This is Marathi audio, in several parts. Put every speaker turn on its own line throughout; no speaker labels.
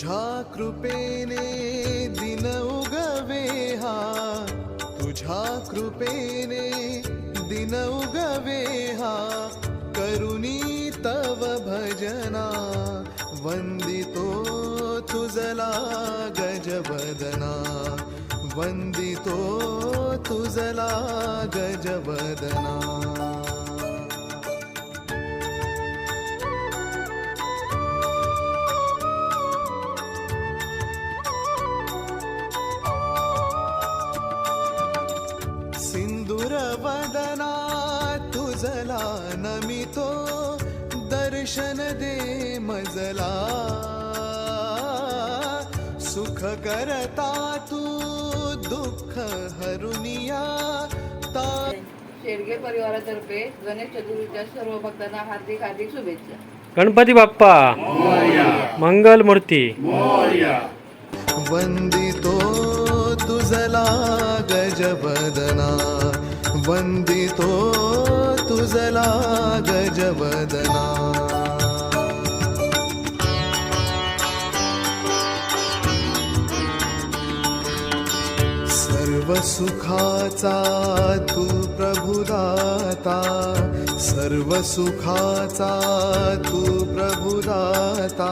तुझ्या कृपेने दिन उगवे हा. तुझ्या कृपेने दिन उगवे हा. करुणी तव भजना वंदितो तुझला गजवदना. वंदितो तुझला गजवदना. वदना तुझला नमितो दर्शन दे मजला. सुख करता तू दुःख हरुनिया. ता
शेडगे परिवारातर्फे गणेश चतुर्थीच्या सर्व भक्तांना हार्दिक हार्दिक शुभेच्छा.
गणपती बाप्पा मंगल मूर्ती.
वंदितो तुझला गजबदना वंदितो तुझला गजवदना सर्वसुखाचा तु तू प्रभुदाता सर्वसुखाचा तु तू प्रभुदाता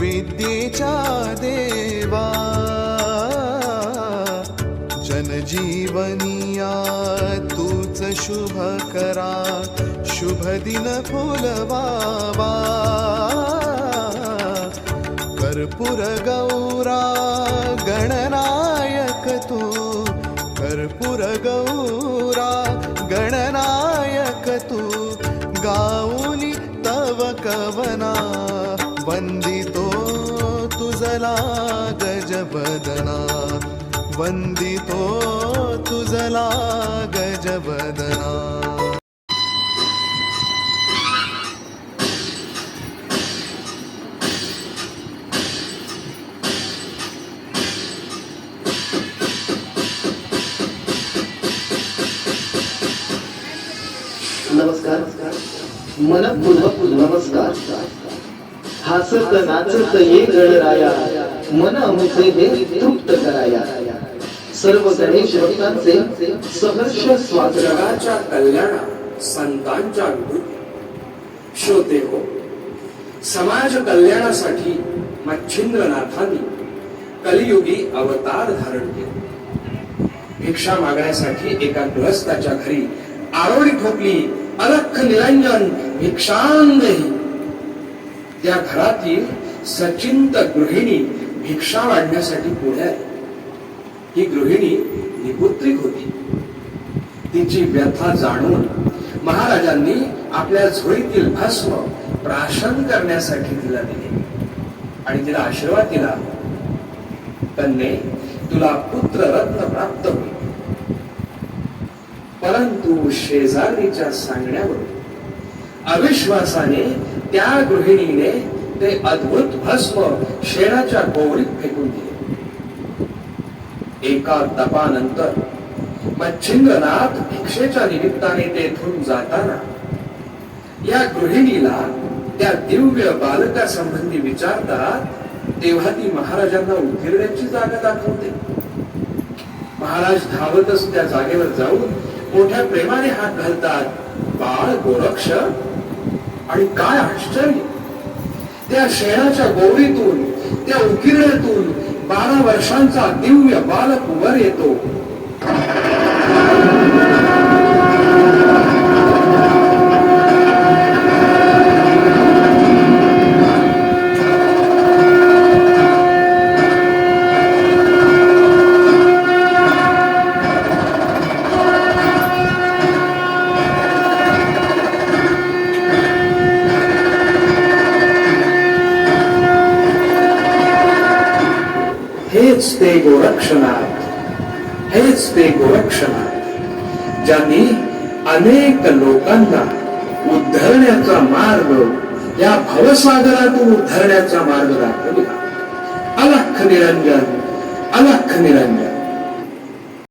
विद्येच्या देवा जीवनिया तूच शुभ करा. शुभ दिन फुलवावा. कर्पूर गौरा गणनायक तू. कर्पूर गौरा गणनायक तू. गाऊनी तव कवना वंदितो तुझला गजबदना. वंदितो तुझला गजवदना
नमस्कार. मनपूर्वक नमस्कार. हसत नाचत ये गणराया. मन अमुचे हे तृप्त कराया. सर्व गणेश भक्तांचे सहर्ष स्वागत
कल्याणा संतांच्या विभूती श्रोते हो समाज कल्याणासाठी मच्छिंद्रनाथांनी कलियुगी अवतार धारण केले. भिक्षा मागण्यासाठी एका गृहस्थाच्या घरी आरोळी ठोकली अलख निरंजन भिक्षांगही त्या घरातील सचिंत गृहिणी भिक्षा वाढण्यासाठी पुढे आली. ही गृहिणी निपुत्रिक होती. तिची व्यथा जाणून महाराजांनी आपल्या झोळीतील भस्म प्राशन करण्यासाठी तिला दिले. आणि तिला आशीर्वाद दिला. कन्ये तुला पुत्र रत्न प्राप्त होईल. परंतु शेजारीच्या सांगण्यावर अविश्वासाने त्या गृहिणीने ते अद्भुत भस्म शेणाच्या गोवरीत फेकून दिले. एका तपानंतर मच्छिंद्रनाथ भिक्षेच्या निमित्ताने तेथून जाताना या गृहिणीला त्या दिव्य बालका संबंधी विचारतात तेव्हा ती महाराजांना उतरण्याची जागा दाखवते. महाराज धावतच त्या जागेवर जाऊन मोठ्या प्रेमाने हात घालतात बाळ गोरक्ष आणि काय आश्चर्य! त्या शेणाच्या गोवरीतून त्या उकिरण्यातून बारा वर्षांचा दिव्य बालक वर येतो. हेच ते गोरक्षनाथ हेच ते गोरक्षनाथ ज्यांनी अनेक लोकांना उद्धरण्याचा मार्ग या भवसागरातून उद्धरण्याचा मार्ग दाखवला. अलख निरंजन अलख निरंजन.